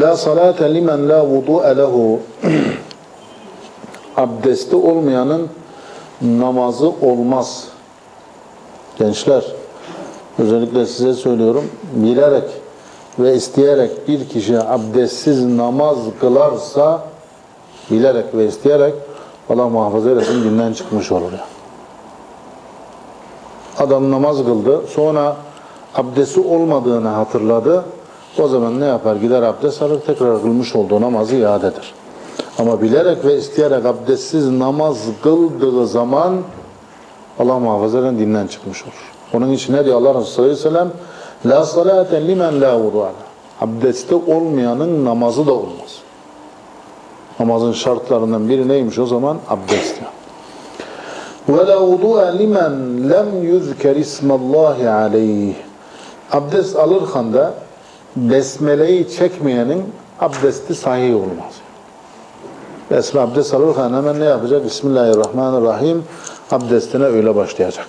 La salate limen la vudu'e lehu. Abdesti olmayanın namazı olmaz. Gençler, özellikle size söylüyorum, bilerek ve isteyerek bir kişi abdestsiz namaz kılarsa, bilerek ve isteyerek Allah muhafaza eylesin dinden çıkmış olur ya. Adam namaz kıldı, sonra abdesti olmadığını hatırladı. O zaman ne yapar? Gider abdest alır, tekrar kılmış olduğu namazı iadedir. Ama bilerek ve isteyerek abdestsiz namaz kıldığı zaman Allah muhafaza eden dinden çıkmış olur. Onun için ne diyor Allah Resulü sallallahu aleyhi ve sellem? La salate limen la vudu'a. Abdesti olmayanın namazı da olmaz. Namazın şartlarından biri neymiş o zaman? Abdest. Ve la vudu'a limen lem yuzker ismallahi aleyh. Abdest alırken de besmeleyi çekmeyenin abdesti sahih olmaz. Besme abdest alırken hemen ne yapacak? Bismillahirrahmanirrahim. Abdestine öyle başlayacak.